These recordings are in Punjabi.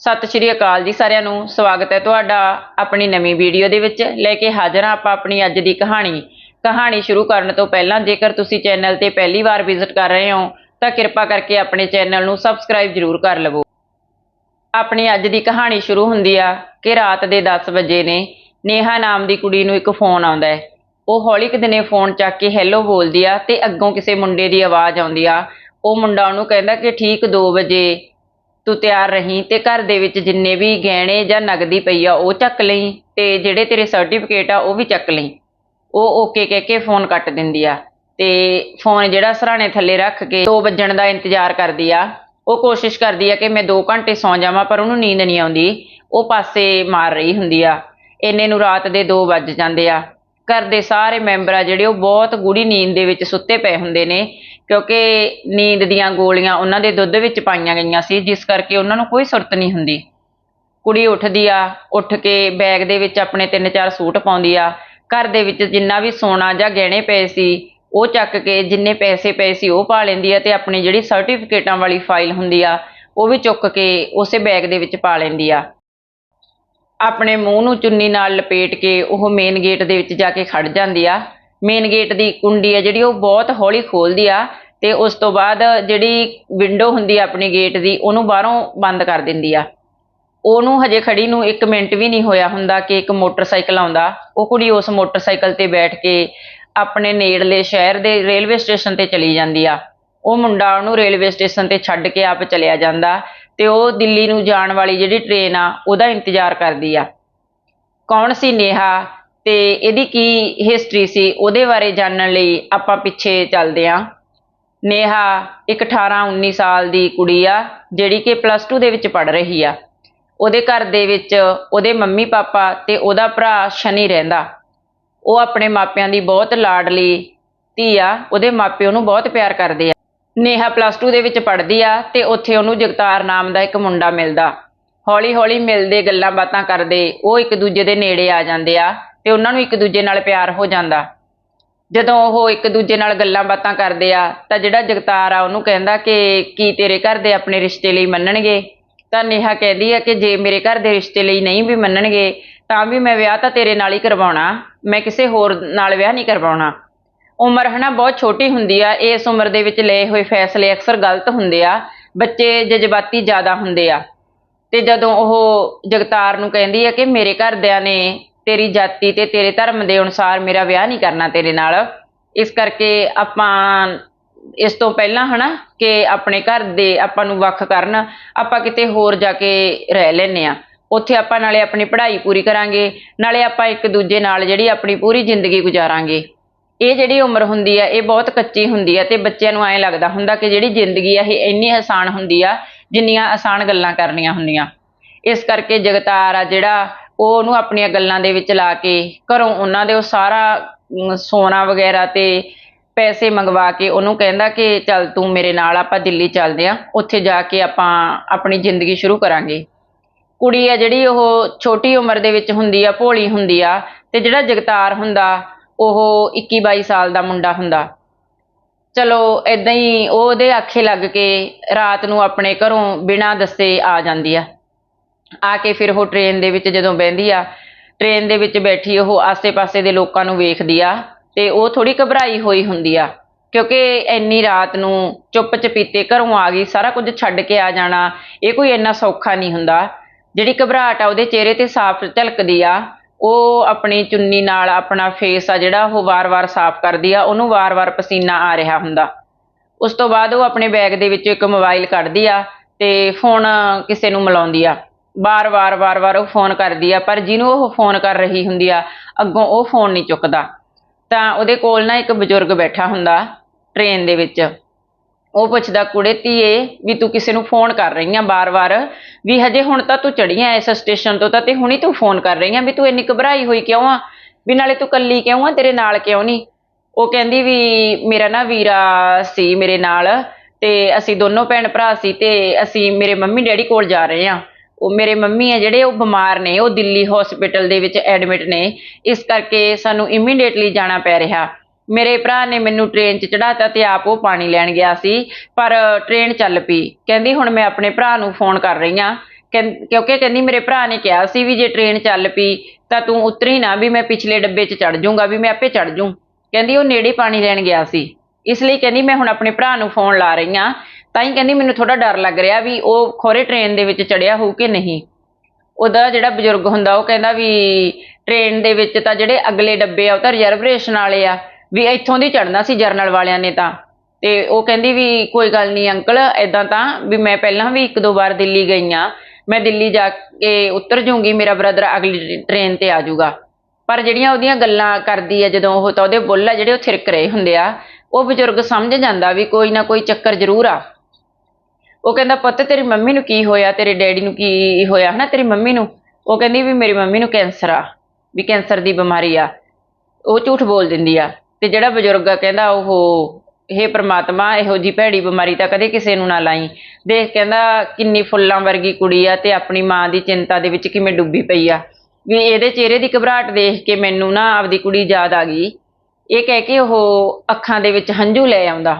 ਸਤਿ ਸ਼੍ਰੀ ਅਕਾਲ ਜੀ ਸਾਰਿਆਂ ਨੂੰ। ਸਵਾਗਤ ਹੈ ਤੁਹਾਡਾ ਆਪਣੀ ਨਵੀਂ ਵੀਡੀਓ ਦੇ ਵਿੱਚ। ਲੈ ਕੇ ਹਾਜ਼ਰ ਹਾਂ ਆਪਾਂ ਆਪਣੀ ਅੱਜ ਦੀ ਕਹਾਣੀ। ਕਹਾਣੀ ਸ਼ੁਰੂ ਕਰਨ ਤੋਂ ਪਹਿਲਾਂ ਜੇਕਰ ਤੁਸੀਂ ਚੈਨਲ ਤੇ ਪਹਿਲੀ ਵਾਰ ਵਿਜ਼ਿਟ ਕਰ ਰਹੇ ਹੋ, ਤਾਂ ਕਿਰਪਾ ਕਰਕੇ ਆਪਣੇ ਚੈਨਲ ਨੂੰ ਸਬਸਕ੍ਰਾਈਬ ਜ਼ਰੂਰ ਕਰ ਲਵੋ। ਆਪਣੀ ਅੱਜ ਦੀ ਕਹਾਣੀ ਸ਼ੁਰੂ ਹੁੰਦੀ ਆ ਕਿ ਰਾਤ ਦੇ 10 ਵਜੇ ਨੇ ਨੇਹਾ ਨਾਮ ਦੀ ਕੁੜੀ ਨੂੰ ਇੱਕ ਫੋਨ ਆਉਂਦਾ ਹੈ। ਉਹ ਹੌਲੀ ਕੁ ਦਿਨੇ ਫੋਨ ਚੱਕ ਕੇ ਹੈਲੋ ਬੋਲਦੀ ਆ ਤੇ ਅੱਗੋਂ ਕਿਸੇ ਮੁੰਡੇ ਦੀ ਆਵਾਜ਼ ਆਉਂਦੀ ਆ। ਉਹ ਮੁੰਡਾ ਉਹਨੂੰ ਕਹਿੰਦਾ ਕਿ ਠੀਕ 2 ਵਜੇ ਤੂੰ ਤਿਆਰ ਰਹੀਂ ਤੇ ਘਰ ਦੇ ਵਿੱਚ ਜਿੰਨੇ ਵੀ ਗਹਿਣੇ ਜਾਂ ਨਗਦੀ ਪਈ ਆ, ਉਹ ਚੱਕ ਲਈ ਤੇ ਜਿਹੜੇ ਤੇਰੇ ਸਰਟੀਫਿਕੇਟ ਆ, ਉਹ ਵੀ ਚੱਕ ਲਈ। ਉਹ ਓਕੇ ਕਹਿ ਕੇ ਫੋਨ ਕੱਟ ਦਿੰਦੀ ਆ ਤੇ ਫੋਨ ਜਿਹੜਾ ਸਰਾਣੇ ਥੱਲੇ ਰੱਖ ਕੇ 2 ਵੱਜਣ ਦਾ ਇੰਤਜ਼ਾਰ ਕਰਦੀ ਆ। ਉਹ ਕੋਸ਼ਿਸ਼ ਕਰਦੀ ਆ ਕਿ ਮੈਂ 2 ਘੰਟੇ ਸੌਂ ਜਾਵਾਂ, ਪਰ ਉਹਨੂੰ ਨੀਂਦ ਨਹੀਂ ਆਉਂਦੀ। ਉਹ ਪਾਸੇ ਮਾਰ ਰਹੀ ਹੁੰਦੀ ਆ। ਇੰਨੇ ਨੂੰ ਰਾਤ ਦੇ 2 ਵੱਜ ਜਾਂਦੇ ਆ। ਘਰ ਦੇ ਸਾਰੇ ਮੈਂਬਰ ਆ ਜਿਹੜੇ, ਉਹ ਬਹੁਤ ਗੂੜੀ ਨੀਂਦ ਦੇ ਵਿੱਚ ਸੁੱਤੇ ਪਏ ਹੁੰਦੇ ਨੇ। ਕਿਉਂਕਿ ਨੀਂਦ ਦੀਆਂ ਗੋਲੀਆਂ ਉਹਨਾਂ ਦੇ ਦੁੱਧ ਵਿੱਚ ਪਾਈਆਂ ਗਈਆਂ ਸੀ, ਜਿਸ ਕਰਕੇ ਉਹਨਾਂ ਨੂੰ ਕੋਈ ਸੁਰਤ ਨਹੀਂ ਹੁੰਦੀ। ਕੁੜੀ ਉੱਠਦੀ ਆ, ਉੱਠ ਕੇ ਬੈਗ ਦੇ ਵਿੱਚ ਆਪਣੇ ਤਿੰਨ ਚਾਰ ਸੂਟ ਪਾਉਂਦੀ ਆ। ਘਰ ਦੇ ਵਿੱਚ ਜਿੰਨਾ ਵੀ ਸੋਨਾ ਜਾਂ ਗਹਿਣੇ ਪਏ ਸੀ, ਉਹ ਚੱਕ ਕੇ ਜਿੰਨੇ ਪੈਸੇ ਪਏ ਸੀ, ਉਹ ਪਾ ਲੈਂਦੀ ਆ ਤੇ ਆਪਣੀ ਜਿਹੜੀ ਸਰਟੀਫਿਕੇਟਾਂ ਵਾਲੀ ਫਾਈਲ ਹੁੰਦੀ ਆ, ਉਹ ਵੀ ਚੁੱਕ ਕੇ ਉਸੇ ਬੈਗ ਦੇ ਵਿੱਚ ਪਾ ਲੈਂਦੀ ਆ। ਆਪਣੇ ਮੂੰਹ ਨੂੰ ਚੁੰਨੀ ਨਾਲ ਲਪੇਟ ਕੇ ਉਹ ਮੇਨ ਗੇਟ ਦੇ ਵਿੱਚ ਜਾ ਕੇ ਖੜ ਜਾਂਦੀ ਆ। ਮੇਨ ਗੇਟ ਦੀ ਕੁੰਡੀ ਆ ਜਿਹੜੀ ਉਹ ਬਹੁਤ ਹੌਲੀ ਖੋਲਦੀ ਆ ਤੇ ਉਸ ਤੋਂ ਬਾਅਦ ਜਿਹੜੀ ਵਿੰਡੋ ਹੁੰਦੀ ਆ ਆਪਣੀ ਗੇਟ ਦੀ, ਉਹਨੂੰ ਬਾਹਰੋਂ ਬੰਦ ਕਰ ਦਿੰਦੀ ਆ। ਉਹਨੂੰ ਹਜੇ ਖੜੀ ਨੂੰ 1 ਮਿੰਟ ਵੀ ਨਹੀਂ ਹੋਇਆ ਹੁੰਦਾ ਕਿ ਇੱਕ ਮੋਟਰਸਾਈਕਲ ਆਉਂਦਾ। ਉਹ ਕੁੜੀ ਉਸ ਮੋਟਰਸਾਈਕਲ ਤੇ ਬੈਠ ਕੇ ਆਪਣੇ ਨੇੜਲੇ ਸ਼ਹਿਰ ਦੇ ਰੇਲਵੇ ਸਟੇਸ਼ਨ ਤੇ ਚਲੀ ਜਾਂਦੀ ਆ। ਉਹ ਮੁੰਡਾ ਉਹਨੂੰ ਰੇਲਵੇ ਸਟੇਸ਼ਨ ਤੇ ਛੱਡ ਕੇ ਆਪ ਚਲਿਆ ਜਾਂਦਾ ਤੇ ਉਹ ਦਿੱਲੀ ਨੂੰ ਜਾਣ ਵਾਲੀ ਜਿਹੜੀ ਟ੍ਰੇਨ ਆ, ਉਹਦਾ ਇੰਤਜ਼ਾਰ ਕਰਦੀ ਆ। ਕੌਣ ਸੀ ਨੇਹਾ? ਤੇ ਇਹਦੀ ਕੀ ਹਿਸਟਰੀ ਸੀ, ਉਹਦੇ ਬਾਰੇ ਜਾਣਨ ਲਈ ਆਪਾਂ ਪਿੱਛੇ ਚੱਲਦੇ ਆਂ। ਨੇਹਾ ਇੱਕ 18 19 ਸਾਲ ਦੀ ਕੁੜੀ ਆ, ਜਿਹੜੀ ਕਿ ਪਲੱਸ 2 ਦੇ ਵਿੱਚ ਪੜ ਰਹੀ ਆ। ਉਹਦੇ ਘਰ ਦੇ ਵਿੱਚ ਉਹਦੇ ਮੰਮੀ ਪਾਪਾ ਤੇ ਉਹਦਾ ਭਰਾ ਸ਼ਨੀ ਰਹਿੰਦਾ। ਉਹ ਆਪਣੇ ਮਾਪਿਆਂ ਦੀ ਬਹੁਤ ਲਾਡਲੀ ਧੀ ਆ, ਉਹਦੇ ਮਾਪੇ ਨੂੰ ਬਹੁਤ ਪਿਆਰ ਕਰਦੇ ਆ। ਨੇਹਾ ਪਲੱਸ 2 ਦੇ ਵਿੱਚ ਪੜ੍ਹਦੀ ਆ ਤੇ ਉੱਥੇ ਉਹਨੂੰ ਜਗਤਾਰ ਨਾਮ ਦਾ ਇੱਕ ਮੁੰਡਾ ਮਿਲਦਾ। ਹੌਲੀ ਹੌਲੀ ਮਿਲਦੇ ਗੱਲਾਂ ਬਾਤਾਂ ਕਰਦੇ, ਉਹ ਇੱਕ ਦੂਜੇ ਦੇ ਨੇੜੇ ਆ ਜਾਂਦੇ ਆ। ਤੇ ਉਹਨਾਂ ਨੂੰ ਇੱਕ ਦੂਜੇ ਨਾਲ ਪਿਆਰ ਹੋ ਜਾਂਦਾ। ਜਦੋਂ ਉਹ ਇੱਕ ਦੂਜੇ ਨਾਲ ਗੱਲਾਂ ਬਾਤਾਂ ਕਰਦੇ ਆ, ਤਾਂ ਜਿਹੜਾ ਜਗਤਾਰ ਆ, ਉਹਨੂੰ ਕਹਿੰਦਾ ਕਿ ਕੀ ਤੇਰੇ ਘਰ ਦੇ ਆਪਣੇ ਰਿਸ਼ਤੇ ਲਈ ਮੰਨਣਗੇ? ਤਾਂ ਨੇਹਾ ਕਹਿੰਦੀ ਆ ਕਿ ਜੇ ਮੇਰੇ ਘਰ ਦੇ ਰਿਸ਼ਤੇ ਲਈ ਨਹੀਂ ਵੀ ਮੰਨਣਗੇ, ਤਾਂ ਵੀ ਮੈਂ ਵਿਆਹ ਤਾਂ ਤੇਰੇ ਨਾਲ ਹੀ ਕਰਵਾਉਣਾ। ਮੈਂ ਕਿਸੇ ਹੋਰ ਨਾਲ ਵਿਆਹ ਨਹੀਂ ਕਰਵਾਉਣਾ। ਉਮਰ ਹਨਾ ਬਹੁਤ ਛੋਟੀ ਹੁੰਦੀ ਆ। ਇਸ ਉਮਰ ਦੇ ਵਿੱਚ ਲਏ ਹੋਏ ਫੈਸਲੇ ਅਕਸਰ ਗਲਤ ਹੁੰਦੇ ਆ। ਬੱਚੇ ਜਜ਼ਬਾਤੀ ਜ਼ਿਆਦਾ ਹੁੰਦੇ ਆ। ਤੇ ਜਦੋਂ ਉਹ ਜਗਤਾਰ ਨੂੰ ਕਹਿੰਦੀ ਆ ਕਿ ਮੇਰੇ ਘਰਦਿਆਂ ਨੇ ਤੇਰੀ ਜਾਤੀ ਤੇ ਤੇਰੇ ਧਰਮ ਦੇ ਅਨੁਸਾਰ ਮੇਰਾ ਵਿਆਹ ਨਹੀਂ ਕਰਨਾ ਤੇਰੇ ਨਾਲ। ਇਸ ਕਰਕੇ ਆਪਾਂ ਇਸ ਤੋਂ ਪਹਿਲਾਂ ਹਨਾ ਕਿ ਆਪਣੇ ਘਰ ਦੇ ਆਪਾਂ ਨੂੰ ਵੱਖ ਕਰਨ, ਆਪਾਂ ਕਿਤੇ ਹੋਰ ਜਾ ਕੇ ਰਹਿ ਲੈਨੇ ਆ ਉੱਥੇ ਆਪਾਂ ਨਾਲੇ ਆਪਣੀ ਪੜ੍ਹਾਈ ਪੂਰੀ ਕਰਾਂਗੇ, ਨਾਲੇ ਆਪਾਂ ਇੱਕ ਦੂਜੇ ਨਾਲ ਜਿਹੜੀ ਆਪਣੀ ਪੂਰੀ ਜ਼ਿੰਦਗੀ ਗੁਜ਼ਾਰਾਂਗੇ। ਇਹ ਜਿਹੜੀ ਉਮਰ ਹੁੰਦੀ ਆ, ਇਹ ਬਹੁਤ ਕੱਚੀ ਹੁੰਦੀ ਆ ਤੇ ਬੱਚਿਆਂ ਨੂੰ ਐਂ ਲੱਗਦਾ ਹੁੰਦਾ ਕਿ ਜਿਹੜੀ ਜ਼ਿੰਦਗੀ ਆ, ਇਹ ਇੰਨੀ ਆਸਾਨ ਹੁੰਦੀ ਆ, ਜਿੰਨੀਆਂ ਆਸਾਨ ਗੱਲਾਂ ਕਰਨੀਆਂ ਹੁੰਦੀਆਂ। ਇਸ ਕਰਕੇ ਜਗਤਾਰ ਆ ਜਿਹੜਾ ਉਹ ਉਹਨੂੰ ਆਪਣੀਆਂ ਗੱਲਾਂ ਦੇ ਵਿੱਚ ਲਾ ਕੇ ਘਰੋਂ ਉਹਨਾਂ ਦੇ ਉਹ ਸਾਰਾ ਸੋਨਾ ਵਗੈਰਾ ਤੇ ਪੈਸੇ ਮੰਗਵਾ ਕੇ ਉਹਨੂੰ ਕਹਿੰਦਾ ਕਿ ਚੱਲ ਤੂੰ ਮੇਰੇ ਨਾਲ ਆਪਾਂ ਦਿੱਲੀ ਚੱਲਦੇ ਆ ਉੱਥੇ ਜਾ ਕੇ ਆਪਾਂ ਆਪਣੀ ਜ਼ਿੰਦਗੀ ਸ਼ੁਰੂ ਕਰਾਂਗੇ। ਕੁੜੀ ਆ ਜਿਹੜੀ ਉਹ ਛੋਟੀ ਉਮਰ ਦੇ ਵਿੱਚ ਹੁੰਦੀ ਆ, ਭੋਲੀ ਹੁੰਦੀ ਆ ਤੇ ਜਿਹੜਾ ਜਗਤਾਰ ਹੁੰਦਾ, ਉਹ 21 22 ਸਾਲ ਦਾ ਮੁੰਡਾ ਹੁੰਦਾ। ਚਲੋ ਇਦਾਂ ਹੀ ਉਹ ਉਹਦੇ ਆਖੇ ਲੱਗ ਕੇ ਰਾਤ ਨੂੰ ਆਪਣੇ ਘਰੋਂ ਬਿਨਾਂ ਦੱਸੇ ਆ ਜਾਂਦੀ ਆ। ਆ ਕੇ ਫਿਰ ਉਹ ਟ੍ਰੇਨ ਦੇ ਵਿੱਚ ਜਦੋਂ ਬਹਿੰਦੀ ਆ ਟ੍ਰੇਨ ਦੇ ਵਿੱਚ ਬੈਠੀ ਉਹ ਆਸੇ-ਪਾਸੇ ਦੇ ਲੋਕਾਂ ਨੂੰ ਵੇਖਦੀ ਆ ਤੇ ਉਹ ਥੋੜੀ ਘਬਰਾਈ ਹੋਈ ਹੁੰਦੀ ਆ, ਕਿਉਂਕਿ ਇੰਨੀ ਰਾਤ ਨੂੰ ਚੁੱਪ ਚਪੀਤੇ ਘਰੋਂ ਆ ਗਈ, ਸਾਰਾ ਕੁਝ ਛੱਡ ਕੇ ਆ ਜਾਣਾ, ਇਹ ਕੋਈ ਇੰਨਾ ਸੌਖਾ ਨਹੀਂ ਹੁੰਦਾ। ਜਿਹੜੀ ਘਬਰਾਹਟ ਆ, ਉਹਦੇ ਚਿਹਰੇ ਤੇ ਸਾਫ਼ ਝਲਕਦੀ ਆ, ਉਹ ਆਪਣੀ ਚੁੰਨੀ ਨਾਲ ਆਪਣਾ ਫੇਸ ਆ ਜਿਹੜਾ, ਉਹ ਵਾਰ-ਵਾਰ ਸਾਫ਼ ਕਰਦੀ ਆ, ਉਹਨੂੰ ਵਾਰ-ਵਾਰ ਪਸੀਨਾ ਆ ਰਿਹਾ ਹੁੰਦਾ। ਉਸ ਤੋਂ ਬਾਅਦ ਉਹ ਆਪਣੇ ਬੈਗ ਦੇ ਵਿੱਚੋਂ ਇੱਕ ਮੋਬਾਈਲ ਕੱਢਦੀ ਆ ਤੇ ਫੋਨ ਕਿਸੇ ਨੂੰ ਮਿਲਾਉਂਦੀ ਆ। ਵਾਰ-ਵਾਰ ਵਾਰ-ਵਾਰ ਉਹ ਫੋਨ ਕਰਦੀ ਆ, ਪਰ ਜਿਹਨੂੰ ਉਹ ਫੋਨ ਕਰ ਰਹੀ ਹੁੰਦੀ ਆ, ਅੱਗੋਂ ਉਹ ਫੋਨ ਨਹੀਂ ਚੁੱਕਦਾ। ਤਾਂ ਉਹਦੇ ਕੋਲ ਨਾ ਇੱਕ ਬਜ਼ੁਰਗ ਬੈਠਾ ਹੁੰਦਾ ਟ੍ਰੇਨ ਦੇ ਵਿੱਚ। ਉਹ ਪੁੱਛਦਾ, ਕੁੜੇ ਧੀਏ, ਵੀ ਤੂੰ ਕਿਸੇ ਨੂੰ ਫੋਨ ਕਰ ਰਹੀ ਆ ਬਾਰ-ਬਾਰ ਵੀ ਹਜੇ ਹੁਣ ਤਾਂ ਤੂੰ ਚੜੀ ਆ ਇਸ ਸਟੇਸ਼ਨ ਤੋਂ ਤਾਂ ਤੇ ਹੁਣੀ ਤੂੰ ਫੋਨ ਕਰ ਰਹੀ ਆ, ਵੀ ਤੂੰ ਇੰਨੀ ਘਬਰਾਈ ਹੋਈ ਕਿਉਂ ਆ? ਵੀ ਨਾਲੇ ਤੂੰ ਕੱਲੀ ਕਿਉਂ ਆ, ਤੇਰੇ ਨਾਲ ਕਿਉਂ ਨਹੀਂ? ਉਹ ਕਹਿੰਦੀ ਵੀ ਮੇਰਾ ਨਾ ਵੀਰਾ ਸੀ ਮੇਰੇ ਨਾਲ ਤੇ ਅਸੀਂ ਦੋਨੋਂ ਭੈਣ ਭਰਾ ਸੀ ਤੇ ਅਸੀਂ ਮੇਰੇ ਮੰਮੀ ਡੈਡੀ ਕੋਲ ਜਾ ਰਹੇ ਆ। ਉਹ ਮੇਰੇ ਮੰਮੀ ਆ ਜਿਹੜੇ, ਉਹ ਬਿਮਾਰ ਨੇ, ਉਹ ਦਿੱਲੀ ਹਸਪੀਟਲ ਦੇ ਵਿੱਚ ਐਡਮਿਟ ਨੇ। ਇਸ ਕਰਕੇ ਸਾਨੂੰ ਇਮੀਡੀਏਟਲੀ ਜਾਣਾ ਪੈ ਰਿਹਾ। ਮੇਰੇ ਭਰਾ ਨੇ ਮੈਨੂੰ ਟ੍ਰੇਨ 'ਚ ਚੜਾਤਾ ਤੇ ਆਪ ਉਹ ਪਾਣੀ ਲੈਣ ਗਿਆ ਸੀ, ਪਰ ਟ੍ਰੇਨ ਚੱਲ ਪਈ। ਕਹਿੰਦੀ, ਹੁਣ ਮੈਂ ਆਪਣੇ ਭਰਾ ਨੂੰ ਫੋਨ ਕਰ ਰਹੀ ਆ ਕਹਿੰ- ਕਿਉਂਕਿ ਕਹਿੰਦੀ, ਮੇਰੇ ਭਰਾ ਨੇ ਕਿਹਾ ਸੀ ਵੀ ਜੇ ਟ੍ਰੇਨ ਚੱਲ ਪਈ, ਤਾਂ ਤੂੰ ਉਤਰੀ ਨਾ ਵੀ ਮੈਂ ਪਿਛਲੇ ਡੱਬੇ 'ਚ ਚੜ ਜਾਊਂਗਾ, ਵੀ ਮੈਂ ਆਪੇ ਚੜ ਜਾਊਂ। ਕਹਿੰਦੀ, ਉਹ ਨੇੜੇ ਪਾਣੀ ਲੈਣ ਗਿਆ ਸੀ। ਇਸ ਲਈ ਕਹਿੰਦੀ, ਮੈਂ ਹੁਣ ਆਪਣੇ ਭਰਾ ਨੂੰ ਫੋਨ ਲਾ ਰਹੀ ਹਾਂ। ਤਾਂ ਹੀ ਕਹਿੰਦੀ ਮੈਨੂੰ ਥੋੜਾ ਡਰ ਲੱਗ ਰਿਹਾ ਵੀ ਉਹ ਖੋਰੇ ਟ੍ਰੇਨ ਦੇ ਵਿੱਚ ਚੜਿਆ ਹੋਊ ਕਿ ਨਹੀਂ। ਉਹਦਾ ਜਿਹੜਾ ਬਜ਼ੁਰਗ ਹੁੰਦਾ, ਉਹ ਕਹਿੰਦਾ ਵੀ ਟ੍ਰੇਨ ਦੇ ਵਿੱਚ ਤਾਂ ਜਿਹੜੇ ਅਗਲੇ ਡੱਬੇ ਆ, ਉਹ ਤਾਂ ਰਿਜ਼ਰਵੇਸ਼ਨ ਵਾਲੇ ਆ, ਵੀ ਇੱਥੋਂ ਦੀ ਚੜਨਾ ਸੀ ਜਰਨਲ ਵਾਲਿਆਂ ਨੇ ਤਾਂ। ਤੇ ਉਹ ਕਹਿੰਦੀ ਵੀ ਕੋਈ ਗੱਲ ਨਹੀਂ ਅੰਕਲ ਐਦਾਂ ਤਾਂ ਵੀ ਮੈਂ ਪਹਿਲਾਂ ਵੀ ਇੱਕ ਦੋ ਵਾਰ ਦਿੱਲੀ ਗਈ ਆ ਮੈਂ ਦਿੱਲੀ ਜਾ ਕੇ ਉਤਰ ਜਾਊਂਗੀ ਮੇਰਾ ਬ੍ਰਦਰ ਅਗਲੀ ਟ੍ਰੇਨ ਤੇ ਆ ਜਾਊਗਾ ਪਰ ਜਿਹੜੀਆਂ ਉਹਦੀਆਂ ਗੱਲਾਂ ਕਰਦੀ ਆ, ਜਦੋਂ ਉਹ ਤਾਂ ਉਹਦੇ ਬੁੱਲ ਆ ਜਿਹੜੇ ਉਹ ਥਿਰਕ ਰਹੇ ਹੁੰਦੇ ਆ, ਉਹ ਬਜ਼ੁਰਗ ਸਮਝ ਜਾਂਦਾ ਵੀ ਕੋਈ ਨਾ ਕੋਈ ਚੱਕਰ ਜ਼ਰੂਰ ਆ। ਉਹ ਕਹਿੰਦਾ, ਪੁੱਤ, ਤੇਰੀ ਮੰਮੀ ਨੂੰ ਕੀ ਹੋਇਆ? ਤੇਰੇ ਡੈਡੀ ਨੂੰ ਕੀ ਹੋਇਆ? ਹਨਾ ਤੇਰੀ ਮੰਮੀ ਨੂੰ। ਉਹ ਕਹਿੰਦੀ ਵੀ ਮੇਰੀ ਮੰਮੀ ਨੂੰ ਕੈਂਸਰ ਆ, ਵੀ ਕੈਂਸਰ ਦੀ ਬਿਮਾਰੀ ਆ। ਉਹ ਝੂਠ ਬੋਲ ਦਿੰਦੀ ਆ। ਤੇ ਜਿਹੜਾ ਬਜ਼ੁਰਗ ਆ ਕਹਿੰਦਾ ਉਹ ਹੇ ਪ੍ਰਮਾਤਮਾ ਇਹੋ ਜੀ ਭੈੜੀ ਬਿਮਾਰੀ ਤਾਂ ਕਦੇ ਕਿਸੇ ਨੂੰ ਨਾ ਲਾਈ। ਦੇਖ, ਕਹਿੰਦਾ, ਕਿੰਨੀ ਫੁੱਲਾਂ ਵਰਗੀ ਕੁੜੀ ਆ ਤੇ ਆਪਣੀ ਮਾਂ ਦੀ ਚਿੰਤਾ ਦੇ ਵਿੱਚ ਕਿਵੇਂ ਡੁੱਬੀ ਪਈ ਆ। ਵੀ ਇਹਦੇ ਚਿਹਰੇ ਦੀ ਘਬਰਾਹਟ ਦੇਖ ਕੇ ਮੈਨੂੰ ਨਾ ਆਪਦੀ ਕੁੜੀ ਯਾਦ ਆ ਗਈ। ਇਹ ਕਹਿ ਕੇ ਉਹ ਅੱਖਾਂ ਦੇ ਵਿੱਚ ਹੰਝੂ ਲੈ ਆਉਂਦਾ।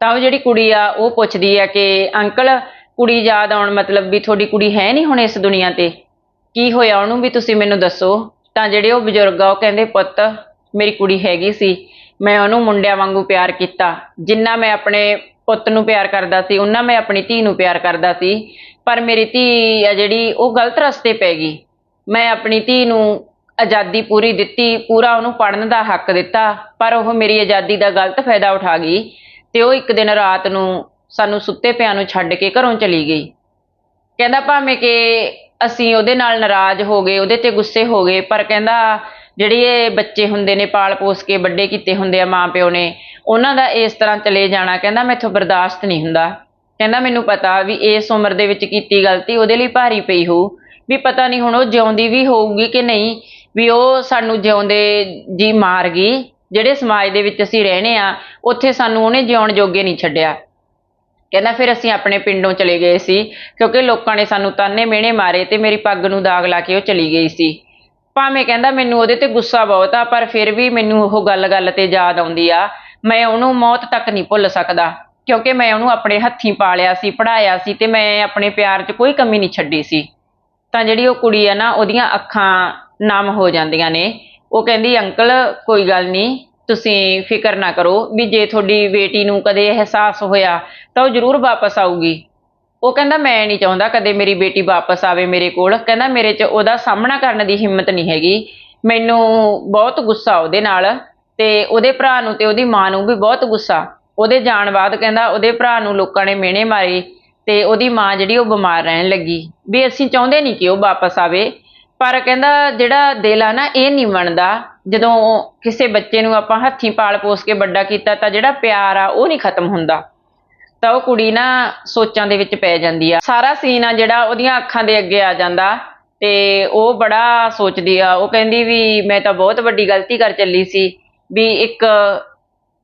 ਤਾਂ ਉਹ ਜਿਹੜੀ ਕੁੜੀ ਆ, ਉਹ ਪੁੱਛਦੀ ਆ ਕਿ, ਅੰਕਲ, ਕੁੜੀ ਯਾਦ ਆਉਣ ਮਤਲਬ ਵੀ ਤੁਹਾਡੀ ਕੁੜੀ ਹੈ ਨਹੀਂ ਹੁਣ ਇਸ ਦੁਨੀਆ ਤੇ? ਕੀ ਹੋਇਆ ਉਹਨੂੰ ਵੀ ਤੁਸੀਂ ਮੈਨੂੰ ਦੱਸੋ? ਤਾਂ ਜਿਹੜੇ ਉਹ ਬਜ਼ੁਰਗ ਆ, ਉਹ ਕਹਿੰਦੇ, ਪੁੱਤ, ਮੇਰੀ ਕੁੜੀ ਹੈਗੀ ਸੀ। ਮੈਂ ਉਹਨੂੰ ਮੁੰਡਿਆਂ ਵਾਂਗੂ ਪਿਆਰ ਕੀਤਾ। ਜਿੰਨਾ ਮੈਂ ਆਪਣੇ ਪੁੱਤ ਨੂੰ ਪਿਆਰ ਕਰਦਾ ਸੀ ਉਹਨਾਂ ਮੈਂ ਆਪਣੀ ਧੀ ਨੂੰ ਪਿਆਰ ਕਰਦਾ ਸੀ। ਪਰ ਮੇਰੀ ਧੀ ਆ ਜਿਹੜੀ, ਉਹ ਗਲਤ ਰਸਤੇ ਪੈ ਗਈ। ਮੈਂ ਆਪਣੀ ਧੀ ਨੂੰ ਆਜ਼ਾਦੀ ਪੂਰੀ ਦਿੱਤੀ, ਪੂਰਾ ਉਹਨੂੰ ਪੜਨ ਦਾ ਹੱਕ ਦਿੱਤਾ, ਪਰ ਉਹ ਮੇਰੀ ਆਜ਼ਾਦੀ ਦਾ ਗਲਤ ਫਾਇਦਾ ਉਠਾ ਗਈ। ਤੇ ਉਹ ਇੱਕ ਦਿਨ ਰਾਤ ਨੂੰ ਸਾਨੂੰ ਸੁੱਤੇ ਪਿਆਂ ਨੂੰ ਛੱਡ ਕੇ ਘਰੋਂ ਚਲੀ ਗਈ। ਕਹਿੰਦਾ ਭਾਵੇਂ ਕਿ ਅਸੀਂ ਉਹਦੇ ਨਾਲ ਨਾਰਾਜ਼ ਹੋ ਗਏ, ਉਹਦੇ ਤੇ ਗੁੱਸੇ ਹੋ ਗਏ, ਪਰ ਕਹਿੰਦਾ ਜਿਹੜੀ ਇਹ ਬੱਚੇ ਹੁੰਦੇ ਨੇ, ਪਾਲ ਪੋਸ ਕੇ ਵੱਡੇ ਕੀਤੇ ਹੁੰਦੇ ਆ ਮਾਂ ਪਿਓ ਨੇ, ਉਹਨਾਂ ਦਾ ਇਸ ਤਰ੍ਹਾਂ ਚਲੇ ਜਾਣਾ ਕਹਿੰਦਾ ਮੈਥੋਂ ਬਰਦਾਸ਼ਤ ਨਹੀਂ ਹੁੰਦਾ। ਕਹਿੰਦਾ ਮੈਨੂੰ ਪਤਾ ਵੀ ਇਸ ਉਮਰ ਦੇ ਵਿੱਚ ਕੀਤੀ ਗਲਤੀ ਉਹਦੇ ਲਈ ਭਾਰੀ ਪਈ ਹੋਊ, ਵੀ ਪਤਾ ਨਹੀਂ ਹੁਣ ਉਹ ਜਿਉਂਦੀ ਵੀ ਹੋਊਗੀ ਕਿ ਨਹੀਂ, ਵੀ ਉਹ ਸਾਨੂੰ ਜਿਉਂਦੇ ਜੀ ਮਾਰ ਗਈ। ਜਿਹੜੇ ਸਮਾਜ ਦੇ ਵਿੱਚ ਅਸੀਂ ਰਹਿਣੇ ਆ ਉੱਥੇ ਸਾਨੂੰ ਉਹਨੇ ਜਿਉਣ ਜੋਗੇ ਨਹੀਂ ਛੱਡਿਆ। ਕਹਿੰਦਾ ਫਿਰ ਅਸੀਂ ਆਪਣੇ ਪਿੰਡੋਂ ਚਲੇ ਗਏ ਸੀ, ਕਿਉਂਕਿ ਲੋਕਾਂ ਨੇ ਸਾਨੂੰ ਤਾਨੇ ਮਿਹਣੇ ਮਾਰੇ ਤੇ ਮੇਰੀ ਪੱਗ ਨੂੰ ਦਾਗ ਲਾ ਕੇ ਉਹ ਚਲੀ ਗਈ ਸੀ। ਭਾਵੇਂ ਕਹਿੰਦਾ ਮੈਨੂੰ ਉਹਦੇ ਤੇ ਗੁੱਸਾ ਬਹੁਤ ਆ, ਪਰ ਫਿਰ ਵੀ ਮੈਨੂੰ ਉਹ ਗੱਲ-ਗੱਲ ਤੇ ਯਾਦ ਆਉਂਦੀ ਆ, ਮੈਂ ਉਹਨੂੰ ਮੌਤ ਤੱਕ ਨਹੀਂ ਭੁੱਲ ਸਕਦਾ, ਕਿਉਂਕਿ ਮੈਂ ਉਹਨੂੰ ਆਪਣੇ ਹੱਥੀਂ ਪਾਲਿਆ ਸੀ ਪੜਾਇਆ ਸੀ ਤੇ ਮੈਂ ਆਪਣੇ ਪਿਆਰ 'ਚ ਕੋਈ ਕਮੀ ਨਹੀਂ ਛੱਡੀ ਸੀ। ਤਾਂ ਜਿਹੜੀ ਉਹ ਕੁੜੀ ਆ ਨਾ, ਉਹਦੀਆਂ ਅੱਖਾਂ ਨਮ ਹੋ ਜਾਂਦੀਆਂ ਨੇ। ਉਹ ਕਹਿੰਦੀ, ਅੰਕਲ, ਕੋਈ ਗੱਲ ਨਹੀਂ, ਤੁਸੀਂ ਫਿਕਰ ਨਾ ਕਰੋ ਵੀ ਜੇ ਤੁਹਾਡੀ ਬੇਟੀ ਨੂੰ ਕਦੇ ਅਹਿਸਾਸ ਹੋਇਆ ਤਾਂ ਉਹ ਜ਼ਰੂਰ ਵਾਪਸ ਆਊਗੀ। ਉਹ ਕਹਿੰਦਾ, ਮੈਂ ਨਹੀਂ ਚਾਹੁੰਦਾ ਕਦੇ ਮੇਰੀ ਬੇਟੀ ਵਾਪਸ ਆਵੇ ਮੇਰੇ ਕੋਲ। ਕਹਿੰਦਾ, ਮੇਰੇ 'ਚ ਉਹਦਾ ਸਾਹਮਣਾ ਕਰਨ ਦੀ ਹਿੰਮਤ ਨਹੀਂ ਹੈਗੀ। ਮੈਨੂੰ ਬਹੁਤ ਗੁੱਸਾ ਉਹਦੇ ਨਾਲ ਤੇ ਉਹਦੇ ਭਰਾ ਨੂੰ ਤੇ ਉਹਦੀ ਮਾਂ ਨੂੰ ਵੀ ਬਹੁਤ ਗੁੱਸਾ। ਉਹਦੇ ਜਾਣ ਬਾਅਦ ਕਹਿੰਦਾ, ਉਹਦੇ ਭਰਾ ਨੂੰ ਲੋਕਾਂ ਨੇ ਮਿਹਣੇ ਮਾਰੇ ਤੇ ਉਹਦੀ ਮਾਂ ਜਿਹੜੀ ਉਹ ਬਿਮਾਰ ਰਹਿਣ ਲੱਗੀ। ਵੀ ਅਸੀਂ ਚਾਹੁੰਦੇ ਨਹੀਂ ਕਿ ਉਹ ਵਾਪਸ ਆਵੇ। ਪਰ ਕਹਿੰਦਾ ਜਿਹੜਾ ਦਿਲ ਆ ਨਾ, ਇਹ ਨਹੀਂ ਬਣਦਾ। ਜਦੋਂ ਕਿਸੇ ਬੱਚੇ ਨੂੰ ਆਪਾਂ ਹੱਥੀਂ ਪਾਲ ਪੋਸ ਕੇ ਵੱਡਾ ਕੀਤਾ, ਤਾਂ ਜਿਹੜਾ ਪਿਆਰ ਆ, ਉਹ ਨਹੀਂ ਖਤਮ ਹੁੰਦਾ। ਤਾਂ ਉਹ ਕੁੜੀ ਨਾ ਸੋਚਾਂ ਦੇ ਵਿੱਚ ਪੈ ਜਾਂਦੀ ਆ। ਸਾਰਾ ਸੀਨ ਆ ਜਿਹੜਾ ਉਹਦੀਆਂ ਅੱਖਾਂ ਦੇ ਅੱਗੇ ਆ ਜਾਂਦਾ ਤੇ ਉਹ ਬੜਾ ਸੋਚਦੀ ਆ। ਉਹ ਕਹਿੰਦੀ ਵੀ ਮੈਂ ਤਾਂ ਬਹੁਤ ਵੱਡੀ ਗਲਤੀ ਕਰ ਚੱਲੀ ਸੀ ਵੀ ਇੱਕ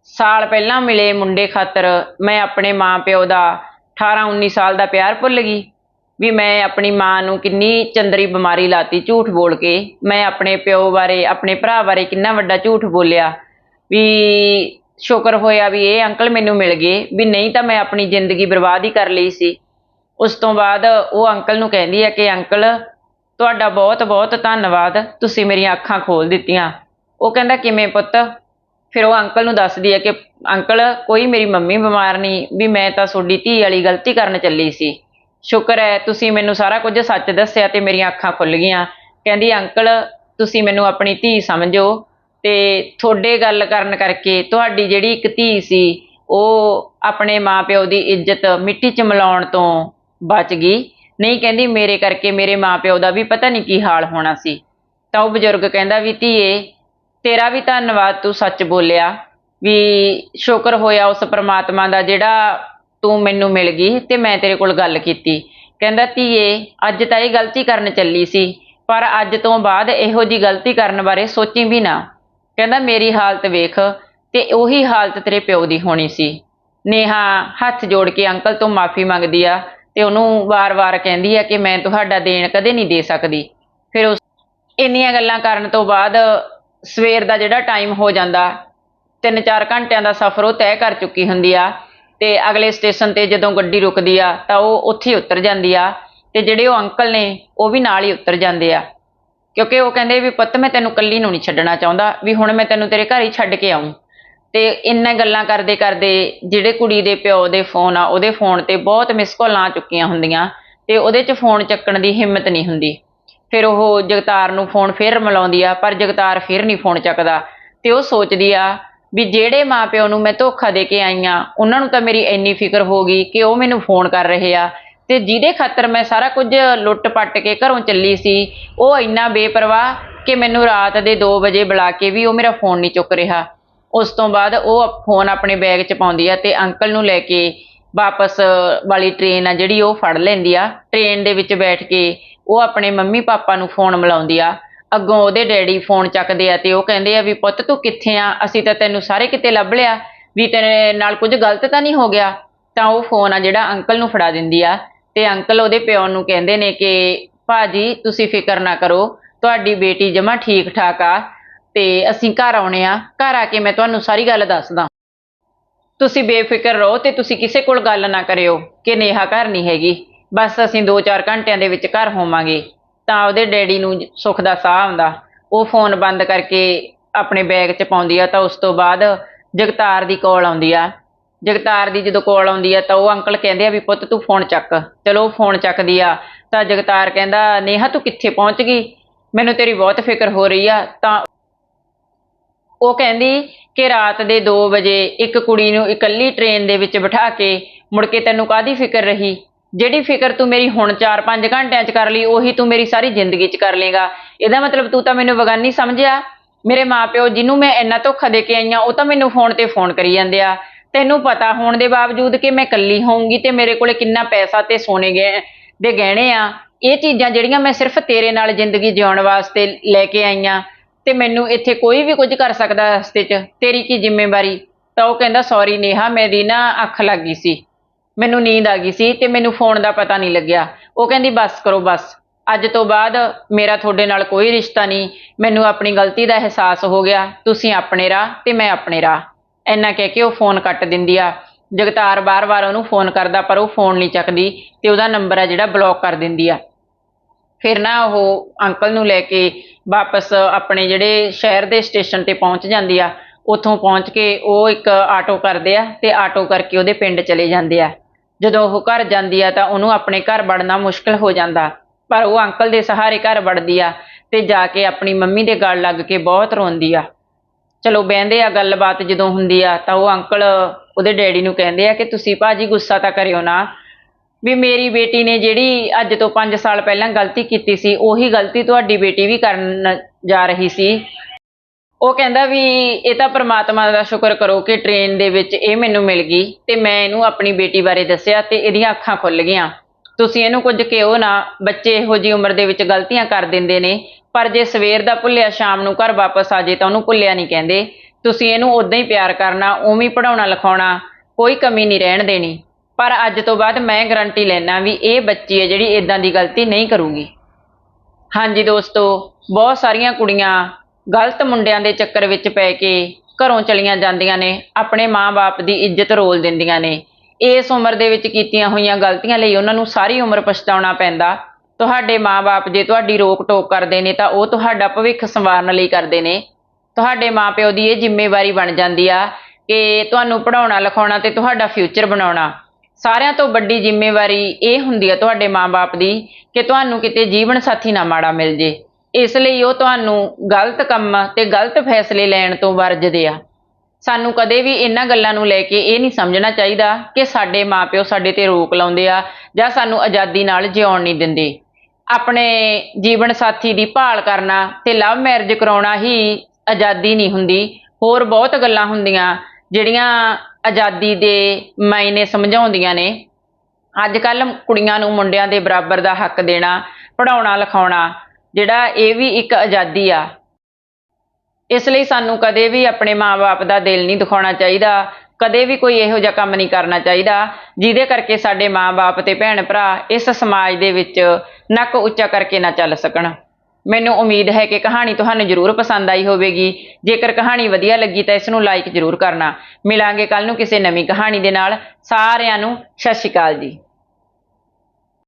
ਸਾਲ ਪਹਿਲਾਂ ਮਿਲੇ ਮੁੰਡੇ ਖਾਤਰ ਮੈਂ ਆਪਣੇ ਮਾਂ ਪਿਓ ਦਾ 18 19 ਸਾਲ ਦਾ ਪਿਆਰ ਭੁੱਲ ਗਈ। ਵੀ ਮੈਂ ਆਪਣੀ ਮਾਂ ਨੂੰ ਕਿੰਨੀ ਚੰਦਰੀ ਬਿਮਾਰੀ ਲਾਤੀ, ਝੂਠ ਬੋਲ ਕੇ। ਮੈਂ ਆਪਣੇ ਪਿਓ ਬਾਰੇ, ਆਪਣੇ ਭਰਾ ਬਾਰੇ ਕਿੰਨਾ ਵੱਡਾ ਝੂਠ ਬੋਲਿਆ। ਵੀ ਸ਼ੁਕਰ ਹੋਇਆ ਵੀ ਇਹ ਅੰਕਲ ਮੈਨੂੰ ਮਿਲ ਗਏ, ਵੀ ਨਹੀਂ ਤਾਂ ਮੈਂ ਆਪਣੀ ਜ਼ਿੰਦਗੀ ਬਰਬਾਦ ਹੀ ਕਰ ਲਈ ਸੀ। ਉਸ ਤੋਂ ਬਾਅਦ ਉਹ ਅੰਕਲ ਨੂੰ ਕਹਿੰਦੀ ਹੈ ਕਿ, ਅੰਕਲ, ਤੁਹਾਡਾ ਬਹੁਤ ਬਹੁਤ ਧੰਨਵਾਦ, ਤੁਸੀਂ ਮੇਰੀਆਂ ਅੱਖਾਂ ਖੋਲ ਦਿੱਤੀਆਂ। ਉਹ ਕਹਿੰਦਾ, ਕਿਵੇਂ ਪੁੱਤ? ਫਿਰ ਉਹ ਅੰਕਲ ਨੂੰ ਦੱਸਦੀ ਹੈ ਕਿ, ਅੰਕਲ, ਕੋਈ ਮੇਰੀ ਮੰਮੀ ਬਿਮਾਰ ਨਹੀਂ, ਵੀ ਮੈਂ ਤਾਂ ਤੁਹਾਡੀ ਧੀ ਵਾਲੀ ਗਲਤੀ ਕਰਨ ਚੱਲੀ ਸੀ। ਸ਼ੁਕਰ ਹੈ, ਤੁਸੀਂ ਮੈਨੂੰ ਸਾਰਾ ਕੁਝ ਸੱਚ ਦੱਸਿਆ ਤੇ ਮੇਰੀਆਂ ਅੱਖਾਂ ਖੁੱਲ ਗਈਆਂ। ਕਹਿੰਦੀ, ਅੰਕਲ, ਤੁਸੀਂ ਮੈਨੂੰ ਆਪਣੀ ਧੀ ਸਮਝੋ ਤੇ ਤੁਹਾਡੇ ਗੱਲ ਕਰਨ ਕਰਕੇ ਤੁਹਾਡੀ ਜਿਹੜੀ ਇੱਕ ਧੀ ਸੀ, ਉਹ ਆਪਣੇ ਮਾਪਿਓ ਦੀ ਇੱਜ਼ਤ ਮਿੱਟੀ 'ਚ ਮਿਲਾਉਣ ਤੋਂ ਬਚ ਗਈ। ਨਹੀਂ, ਕਹਿੰਦੀ, ਮੇਰੇ ਕਰਕੇ ਮੇਰੇ ਮਾਪਿਓ ਦਾ ਵੀ ਪਤਾ ਨਹੀਂ ਕੀ ਹਾਲ ਹੋਣਾ ਸੀ। ਤਾਂ ਉਹ ਬਜ਼ੁਰਗ ਕਹਿੰਦਾ ਵੀ, ਧੀਏ, ਤੇਰਾ ਵੀ ਧੰਨਵਾਦ ਤੂੰ ਸੱਚ ਬੋਲਿਆ ਵੀ ਸ਼ੁਕਰ ਹੋਇਆ ਉਸ ਪ੍ਰਮਾਤਮਾ ਦਾ ਜਿਹੜਾ ਤੂੰ ਮੈਨੂੰ ਮਿਲ ਗਈ ਤੇ ਮੈਂ ਤੇਰੇ ਕੋਲ ਗੱਲ ਕੀਤੀ। ਕਹਿੰਦਾ, ਧੀਏ, ਅੱਜ ਤਾਂ ਇਹ ਗਲਤੀ ਕਰਨ ਚੱਲੀ ਸੀ, ਪਰ ਅੱਜ ਤੋਂ ਬਾਅਦ ਇਹੋ ਜੀ ਗਲਤੀ ਕਰਨ ਬਾਰੇ ਸੋਚੀ ਵੀ ਨਾ। ਕਹਿੰਦਾ, ਮੇਰੀ ਹਾਲਤ ਵੇਖ ਤੇ ਉਹੀ ਹਾਲਤ ਤੇਰੇ ਪਿਓ ਦੀ ਹੋਣੀ ਸੀ। ਨੇਹਾ, ਹੱਥ ਜੋੜ ਕੇ ਅੰਕਲ ਤੋਂ ਮਾਫੀ ਮੰਗਦੀ ਆ ਤੇ ਉਹਨੂੰ ਵਾਰ-ਵਾਰ ਕਹਿੰਦੀ ਆ ਕਿ ਮੈਂ ਤੁਹਾਡਾ ਦੇਣ ਕਦੇ ਨਹੀਂ ਦੇ ਸਕਦੀ। ਫਿਰ ਉਸ ਇੰਨੀਆਂ ਗੱਲਾਂ ਕਰਨ ਤੋਂ ਬਾਅਦ ਸਵੇਰ ਦਾ ਜਿਹੜਾ ਟਾਈਮ ਹੋ ਜਾਂਦਾ 3-4 ਘੰਟਿਆਂ ਦਾ ਸਫ਼ਰ ਉਹ ਤੈਅ ਕਰ ਚੁੱਕੀ ਹੁੰਦੀ ਆ। ਤੇ ਅਗਲੇ ਸਟੇਸ਼ਨ ਤੇ ਜਦੋਂ ਗੱਡੀ ਰੁਕਦੀ ਆ, ਤਾਂ ਉਹ ਉੱਥੇ ਉਤਰ ਜਾਂਦੀ ਆ ਤੇ ਜਿਹੜੇ ਉਹ ਅੰਕਲ ਨੇ, ਉਹ ਵੀ ਨਾਲ ਹੀ ਉਤਰ ਜਾਂਦੇ ਆ। ਕਿਉਂਕਿ ਉਹ ਕਹਿੰਦੇ ਵੀ, ਪੁੱਤ, ਮੈਂ ਤੈਨੂੰ ਕੱਲੀ ਨੂੰ ਨਹੀਂ ਛੱਡਣਾ ਚਾਹੁੰਦਾ, ਵੀ ਹੁਣ ਮੈਂ ਤੈਨੂੰ ਤੇਰੇ ਘਰ ਹੀ ਛੱਡ ਕੇ ਆਉਂ ਤੇ ਇੰਨਾ ਗੱਲਾਂ ਕਰਦੇ ਕਰਦੇ ਜਿਹੜੇ ਕੁੜੀ ਦੇ ਪਿਓ ਦੇ ਫੋਨ ਆ, ਉਹਦੇ ਫੋਨ ਤੇ ਬਹੁਤ ਮਿਸ ਕਾਲਾਂ ਆ ਚੁੱਕੀਆਂ ਹੁੰਦੀਆਂ ਤੇ ਉਹਦੇ 'ਚ ਫੋਨ ਚੱਕਣ ਦੀ ਹਿੰਮਤ ਨਹੀਂ ਹੁੰਦੀ। ਫਿਰ ਉਹ ਜਗਤਾਰ ਨੂੰ ਫੋਨ ਫੇਰ ਮਿਲਾਉਂਦੀ ਆ, ਪਰ ਜਗਤਾਰ ਫੇਰ ਨਹੀਂ ਫੋਨ ਚੱਕਦਾ ਤੇ ਉਹ ਸੋਚਦੀ ਆ ਵੀ ਜਿਹੜੇ ਮਾਪਿਓ ਨੂੰ ਮੈਂ ਧੋਖਾ ਦੇ ਕੇ ਆਈ ਆ, ਉਹਨਾਂ ਨੂੰ ਤਾਂ ਮੇਰੀ ਇੰਨੀ ਫਿਕਰ ਹੋ ਗਈ ਕਿ ਉਹ ਮੈਨੂੰ ਫੋਨ ਕਰ ਰਹੇ ਆ। ਤੇ ਜਿਹਦੇ ਖਾਤਰ ਮੈਂ ਸਾਰਾ ਕੁਝ ਲੁੱਟ ਪੱਟ ਕੇ ਘਰੋਂ ਚੱਲੀ ਸੀ, ਉਹ ਇੰਨਾ ਬੇਪਰਵਾਹ ਕਿ ਮੈਨੂੰ ਰਾਤ ਦੇ 2 ਵਜੇ ਬੁਲਾ ਕੇ ਵੀ ਉਹ ਮੇਰਾ ਫੋਨ ਨਹੀਂ ਚੁੱਕ ਰਿਹਾ। ਉਸ ਤੋਂ ਬਾਅਦ ਉਹ ਫੋਨ ਆਪਣੇ ਬੈਗ 'ਚ ਪਾਉਂਦੀ ਆ ਤੇ ਅੰਕਲ ਨੂੰ ਲੈ ਕੇ ਵਾਪਸ ਵਾਲੀ ਟ੍ਰੇਨ ਆ ਜਿਹੜੀ ਉਹ ਫੜ ਲੈਂਦੀ ਆ। ਟ੍ਰੇਨ ਦੇ ਵਿੱਚ ਬੈਠ ਕੇ ਉਹ ਆਪਣੇ ਮੰਮੀ ਪਾਪਾ ਨੂੰ ਫੋਨ ਮਿਲਾਉਂਦੀ ਆ। ਅੱਗੋਂ ਉਹਦੇ ਡੈਡੀ ਫੋਨ ਚੱਕਦੇ ਆ ਤੇ ਉਹ ਕਹਿੰਦੇ ਆ ਵੀ ਪੁੱਤ ਤੂੰ ਕਿੱਥੇ ਆ? ਅਸੀਂ ਤਾਂ ਤੈਨੂੰ ਸਾਰੇ ਕਿਤੇ ਲੱਭ ਲਿਆ। ਵੀ ਤੇਰੇ ਨਾਲ ਕੁਝ ਗਲਤ ਤਾਂ ਨਹੀਂ ਹੋ ਗਿਆ? ਤਾਂ ਉਹ ਫੋਨ ਆ ਜਿਹੜਾ ਅੰਕਲ ਨੂੰ ਫੜਾ ਦਿੰਦੀ ਆ। ਤੇ ਅੰਕਲ ਉਹਦੇ ਪਿਓ ਨੂੰ ਕਹਿੰਦੇ ਨੇ ਕਿ, ਭਾਜੀ, ਤੁਸੀਂ ਫਿਕਰ ਨਾ ਕਰੋ। ਤੁਹਾਡੀ ਬੇਟੀ ਜਮਾ ਠੀਕ ਠਾਕ ਆ ਤੇ ਅਸੀਂ ਘਰ ਆਉਣੇ ਆ। ਘਰ ਆ ਕੇ ਮੈਂ ਤੁਹਾਨੂੰ ਸਾਰੀ ਗੱਲ ਦੱਸਦਾ। ਤੁਸੀਂ ਬੇਫਿਕਰ ਰਹੋ ਤੇ ਤੁਸੀਂ ਕਿਸੇ ਕੋਲ ਗੱਲ ਨਾ ਕਰਿਓ ਕਿ ਨੇਹਾ ਘਰ ਨਹੀਂ ਹੈਗੀ। ਬਸ ਅਸੀਂ 2-4 ਘੰਟਿਆਂ ਦੇ ਵਿੱਚ ਘਰ ਹੋਵਾਂਗੇ। ਤਾਂ ਉਹਦੇ ਡੈਡੀ ਨੂੰ ਸੁੱਖ ਦਾ ਸਾਹ ਆਉਂਦਾ। ਉਹ ਫੋਨ ਬੰਦ ਕਰਕੇ ਆਪਣੇ ਬੈਗ 'ਚ ਪਾਉਂਦੀ ਆ ਤਾਂ ਉਸ ਤੋਂ ਬਾਅਦ ਜਗਤਾਰ ਦੀ ਕਾਲ ਆਉਂਦੀ ਆ। ਜਗਤਾਰ ਦੀ ਜਦੋਂ ਕਾਲ ਆਉਂਦੀ ਆ ਤਾਂ ਉਹ ਅੰਕਲ ਕਹਿੰਦੇ ਆ ਵੀ ਪੁੱਤ ਤੂੰ ਫੋਨ ਚੱਕ। ਚਲੋ ਫੋਨ ਚੱਕਦੀ ਆ ਤਾਂ ਜਗਤਾਰ ਕਹਿੰਦਾ, ਨੇਹਾ ਤੂੰ ਕਿੱਥੇ ਪਹੁੰਚ ਗਈ? ਮੈਨੂੰ ਤੇਰੀ ਬਹੁਤ ਫਿਕਰ ਹੋ ਰਹੀ ਆ। ਤਾਂ ਉਹ ਕਹਿੰਦੀ ਕਿ ਰਾਤ ਦੇ 2 ਵਜੇ ਇੱਕ ਕੁੜੀ ਨੂੰ ਇਕੱਲੀ ਟ੍ਰੇਨ ਦੇ ਵਿੱਚ ਬਿਠਾ ਕੇ ਮੁੜ ਕੇ ਤੈਨੂੰ ਕਾਦੀ ਫਿਕਰ ਰਹੀ? ਜਿਹੜੀ ਫਿਕਰ ਤੂੰ ਮੇਰੀ ਹੁਣ 4-5 ਘੰਟਿਆਂ 'ਚ ਕਰ ਲਈ, ਉਹੀ ਤੂੰ ਮੇਰੀ ਸਾਰੀ ਜ਼ਿੰਦਗੀ 'ਚ ਕਰ ਲੇਗਾ। ਇਹਦਾ ਮਤਲਬ ਤੂੰ ਤਾਂ ਮੈਨੂੰ ਵਗਾਨੀ ਸਮਝਿਆ। ਮੇਰੇ ਮਾਪਿਓ ਜਿਹਨੂੰ ਮੈਂ ਇੰਨਾ ਧੋਖਾ ਦੇ ਕੇ ਆਈ ਆ, ਉਹ ਤਾਂ ਮੈਨੂੰ ਫੋਨ ਤੇ ਫੋਨ ਕਰੀ ਜਾਂਦੇ ਆ। ਤੈਨੂੰ ਪਤਾ ਹੋਣ ਦੇ ਬਾਵਜੂਦ ਕਿ ਮੈਂ ਇਕੱਲੀ ਹੋਊਂਗੀ ਤੇ ਮੇਰੇ ਕੋਲੇ ਕਿੰਨਾ ਪੈਸਾ ਤੇ ਸੋਨੇ ਗਏ ਦੇ ਗਹਿਣੇ ਆ। ਇਹ ਚੀਜ਼ਾਂ ਜਿਹੜੀਆਂ ਮੈਂ ਸਿਰਫ ਤੇਰੇ ਨਾਲ ਜ਼ਿੰਦਗੀ ਜਿਉਣ ਵਾਸਤੇ ਲੈ ਕੇ ਆਈ ਆ, ਤੇ ਮੈਨੂੰ ਇੱਥੇ ਕੋਈ ਵੀ ਕੁਝ ਕਰ ਸਕਦਾ ਰਸਤੇ 'ਚ। ਤੇਰੀ ਕੀ ਜ਼ਿੰਮੇਵਾਰੀ? ਤਾਂ ਉਹ ਕਹਿੰਦਾ ਸੌਰੀ ਨੇਹਾ, ਮੇਰੀ ਨਾ ਅੱਖ ਲੱਗ ਗਈ ਸੀ। ਮੈਨੂੰ ਨੀਂਦ ਆ ਗਈ ਸੀ ਤੇ ਮੈਨੂੰ ਫੋਨ ਦਾ ਪਤਾ ਨਹੀਂ ਲੱਗਿਆ। ਉਹ ਕਹਿੰਦੀ, ਬਸ ਕਰੋ, ਬਸ। ਅੱਜ ਤੋਂ ਬਾਅਦ ਮੇਰਾ ਤੁਹਾਡੇ ਨਾਲ ਕੋਈ ਰਿਸ਼ਤਾ ਨਹੀਂ। ਮੈਨੂੰ ਆਪਣੀ ਗਲਤੀ ਦਾ ਅਹਿਸਾਸ ਹੋ ਗਿਆ। ਤੁਸੀਂ ਆਪਣੇ ਰਾਹ ਤੇ ਮੈਂ ਆਪਣੇ ਰਾਹ। ਇੰਨਾ ਕਹਿ ਕੇ ਉਹ ਫੋਨ ਕੱਟ ਦਿੰਦੀ ਆ। ਜਗਤਾਰ ਬਾਰ-ਬਾਰ ਉਹਨੂੰ ਫੋਨ ਕਰਦਾ, ਪਰ ਉਹ ਫੋਨ ਨਹੀਂ ਚੱਕਦੀ ਤੇ ਉਹਦਾ ਨੰਬਰ ਆ ਜਿਹੜਾ ਬਲੌਕ ਕਰ ਦਿੰਦੀ ਆ। ਫਿਰ ਨਾ ਉਹ ਅੰਕਲ ਨੂੰ ਲੈ ਕੇ ਵਾਪਸ ਆਪਣੇ ਜਿਹੜੇ ਸ਼ਹਿਰ ਦੇ ਸਟੇਸ਼ਨ ਤੇ ਪਹੁੰਚ ਜਾਂਦੀ ਆ ਉੱਥੋਂ ਪਹੁੰਚ ਕੇ ਉਹ ਇੱਕ ਆਟੋ ਕਰਦੇ ਆ ਤੇ ਆਟੋ ਕਰਕੇ ਉਹਦੇ ਪਿੰਡ ਚਲੇ ਜਾਂਦੇ ਆ। ਜਦੋਂ ਉਹ ਘਰ ਜਾਂਦੀ ਆ ਤਾਂ ਉਹਨੂੰ ਆਪਣੇ ਘਰ ਵੜਨਾ ਮੁਸ਼ਕਲ ਹੋ ਜਾਂਦਾ। ਪਰ ਉਹ ਅੰਕਲ ਦੇ ਸਹਾਰੇ ਘਰ ਵੜਦੀ ਆ ਤੇ ਜਾ ਕੇ ਆਪਣੀ ਮੰਮੀ ਦੇ ਗਲ ਲੱਗ ਕੇ ਬਹੁਤ ਰੋਂਦੀ ਆ। ਚਲੋ ਬਹਿੰਦੇ ਆ ਗੱਲਬਾਤ ਜਦੋਂ ਹੁੰਦੀ ਆ ਤਾਂ ਉਹ ਅੰਕਲ ਉਹਦੇ ਡੈਡੀ ਨੂੰ ਕਹਿੰਦੇ ਆ ਕਿ ਤੁਸੀਂ ਭਾਜੀ ਗੁੱਸਾ ਤਾਂ ਕਰਿਓ ਨਾ। ਵੀ ਮੇਰੀ ਬੇਟੀ ਨੇ ਜਿਹੜੀ ਅੱਜ ਤੋਂ 5 ਸਾਲ ਪਹਿਲਾਂ ਗਲਤੀ ਕੀਤੀ ਸੀ, ਉਹੀ ਗਲਤੀ ਤੁਹਾਡੀ ਬੇਟੀ ਵੀ ਕਰਨ ਜਾ ਰਹੀ ਸੀ। ਉਹ ਕਹਿੰਦਾ ਵੀ ਇਹ ਤਾਂ ਪ੍ਰਮਾਤਮਾ ਦਾ ਸ਼ੁਕਰ ਕਰੋ ਕਿ ਟ੍ਰੇਨ ਦੇ ਵਿੱਚ ਇਹ ਮੈਨੂੰ ਮਿਲ ਗਈ ਤੇ ਮੈਂ ਇਹਨੂੰ ਆਪਣੀ ਬੇਟੀ ਬਾਰੇ ਦੱਸਿਆ ਤੇ ਇਹਦੀਆਂ ਅੱਖਾਂ ਖੁੱਲ ਗਈਆਂ। ਤੁਸੀਂ ਇਹਨੂੰ ਕੁਝ ਕਿਹੋ ਨਾ, ਬੱਚੇ ਇਹੋ ਜੀ ਉਮਰ ਦੇ ਵਿੱਚ ਗਲਤੀਆਂ ਕਰ ਦਿੰਦੇ ਨੇ, ਪਰ ਜੇ ਸਵੇਰ ਦਾ ਭੁੱਲਿਆ, ਸ਼ਾਮ ਨੂੰ ਘਰ ਵਾਪਸ ਆ ਜੇ ਤਾਂ ਉਹਨੂੰ ਭੁੱਲਿਆ ਨਹੀਂ ਕਹਿੰਦੇ। ਤੁਸੀਂ ਇਹਨੂੰ ਉਦਾਂ ਹੀ ਪਿਆਰ ਕਰਨਾ, ਉਵੇਂ ਹੀ ਪੜਾਉਣਾ ਲਿਖਾਉਣਾ, ਕੋਈ ਕਮੀ ਨਹੀਂ ਰਹਿਣ ਦੇਣੀ। ਪਰ ਅੱਜ ਤੋਂ ਬਾਅਦ ਮੈਂ ਗਰੰਟੀ ਲੈਣਾ ਵੀ ਇਹ ਬੱਚੀ ਹੈ ਜਿਹੜੀ ਇਦਾਂ ਦੀ ਗਲਤੀ ਨਹੀਂ ਕਰੂਗੀ। ਹਾਂਜੀ ਦੋਸਤੋ, ਬਹੁਤ ਸਾਰੀਆਂ ਕੁੜੀਆਂ ਗਲਤ ਮੁੰਡਿਆਂ ਦੇ ਚੱਕਰ ਵਿੱਚ ਪੈ ਕੇ ਘਰੋਂ ਚਲੀਆਂ ਜਾਂਦੀਆਂ ਨੇ, ਆਪਣੇ ਮਾਂ-ਬਾਪ ਦੀ ਇੱਜ਼ਤ ਰੋਲ ਦਿੰਦੀਆਂ ਨੇ। ਇਸ ਉਮਰ ਦੇ ਵਿੱਚ ਕੀਤੀਆਂ ਹੋਈਆਂ ਗਲਤੀਆਂ ਲਈ ਉਹਨਾਂ ਨੂੰ ਸਾਰੀ ਉਮਰ ਪਛਤਾਉਣਾ ਪੈਂਦਾ। ਤੁਹਾਡੇ ਮਾਂ-ਬਾਪ ਜੇ ਤੁਹਾਡੀ ਰੋਕ ਟੋਕ ਕਰਦੇ ਨੇ ਤਾਂ ਉਹ ਤੁਹਾਡਾ ਭਵਿੱਖ ਸੰਵਾਰਨ ਲਈ ਕਰਦੇ ਨੇ। ਤੁਹਾਡੇ ਮਾਪਿਓ ਦੀ ਇਹ ਜ਼ਿੰਮੇਵਾਰੀ ਬਣ ਜਾਂਦੀ ਆ ਕਿ ਤੁਹਾਨੂੰ ਪੜਾਉਣਾ ਲਿਖਾਉਣਾ ਤੇ ਤੁਹਾਡਾ ਫਿਊਚਰ ਬਣਾਉਣਾ। ਸਾਰਿਆਂ ਤੋਂ ਵੱਡੀ ਜ਼ਿੰਮੇਵਾਰੀ ਇਹ ਹੁੰਦੀ ਆ ਤੁਹਾਡੇ ਮਾਪੇ ਦੀ ਕਿ ਤੁਹਾਨੂੰ ਕਿਤੇ ਜੀਵਨ ਸਾਥੀ ਨਾ ਮਾੜਾ ਮਿਲ ਜੇ। ਇਸ ਲਈ ਉਹ ਤੁਹਾਨੂੰ ਗਲਤ ਕੰਮ ਤੇ ਗਲਤ ਫੈਸਲੇ ਲੈਣ ਤੋਂ ਵਰਜਦੇ ਆ। ਸਾਨੂੰ ਕਦੇ ਵੀ ਇਹਨਾਂ ਗੱਲਾਂ ਨੂੰ ਲੈ ਕੇ ਇਹ ਨਹੀਂ ਸਮਝਣਾ ਚਾਹੀਦਾ ਕਿ ਸਾਡੇ ਮਾਪਿਓ ਸਾਡੇ ਤੇ ਰੋਕ ਲਾਉਂਦੇ ਆ ਜਾਂ ਸਾਨੂੰ ਆਜ਼ਾਦੀ ਨਾਲ ਜਿਉਣ ਨਹੀਂ ਦਿੰਦੇ। ਆਪਣੇ ਜੀਵਨ ਸਾਥੀ ਦੀ ਭਾਲ ਕਰਨਾ ਤੇ ਲਵ ਮੈਰਿਜ ਕਰਾਉਣਾ ਹੀ ਆਜ਼ਾਦੀ ਨਹੀਂ ਹੁੰਦੀ। ਹੋਰ ਬਹੁਤ ਗੱਲਾਂ ਹੁੰਦੀਆਂ ਜਿਹੜੀਆਂ ਆਜ਼ਾਦੀ ਦੇ ਮਾਇਨੇ ਸਮਝਾਉਂਦੀਆਂ ਨੇ। ਅੱਜ ਕੱਲ ਕੁੜੀਆਂ ਨੂੰ ਮੁੰਡਿਆਂ ਦੇ ਬਰਾਬਰ ਦਾ ਹੱਕ ਦੇਣਾ ਪੜਾਉਣਾ ਲਿਖਾਉਣਾ ਜਿਹੜਾ ਇਹ ਵੀ ਇੱਕ ਆਜ਼ਾਦੀ ਆ। ਇਸ ਲਈ ਸਾਨੂੰ ਕਦੇ ਵੀ ਆਪਣੇ ਮਾਪੇ ਦਾ ਦਿਲ ਨਹੀਂ ਦਿਖਾਉਣਾ ਚਾਹੀਦਾ। ਕਦੇ ਵੀ ਕੋਈ ਇਹੋ ਜਿਹਾ ਕੰਮ ਨਹੀਂ ਕਰਨਾ ਚਾਹੀਦਾ, ਜਿਹਦੇ ਕਰਕੇ ਸਾਡੇ ਮਾਪੇ ਤੇ ਭੈਣ ਭਰਾ ਇਸ ਸਮਾਜ ਦੇ ਵਿੱਚ ਨੱਕ ਉੱਚਾ ਕਰਕੇ ਨਾ ਚੱਲ ਸਕਣ। ਮੈਨੂੰ ਉਮੀਦ ਹੈ ਕਿ ਕਹਾਣੀ ਤੁਹਾਨੂੰ ਜ਼ਰੂਰ ਪਸੰਦ ਆਈ ਹੋਵੇਗੀ। ਜੇਕਰ ਕਹਾਣੀ ਵਧੀਆ ਲੱਗੀ ਤਾਂ ਇਸ ਨੂੰ ਲਾਈਕ ਜ਼ਰੂਰ ਕਰਨਾ। ਮਿਲਾਂਗੇ ਕੱਲ ਨੂੰ ਕਿਸੇ ਨਵੀਂ ਕਹਾਣੀ ਦੇ ਨਾਲ। ਸਾਰਿਆਂ ਨੂੰ ਸਤਿ ਸ਼੍ਰੀ ਅਕਾਲ ਜੀ।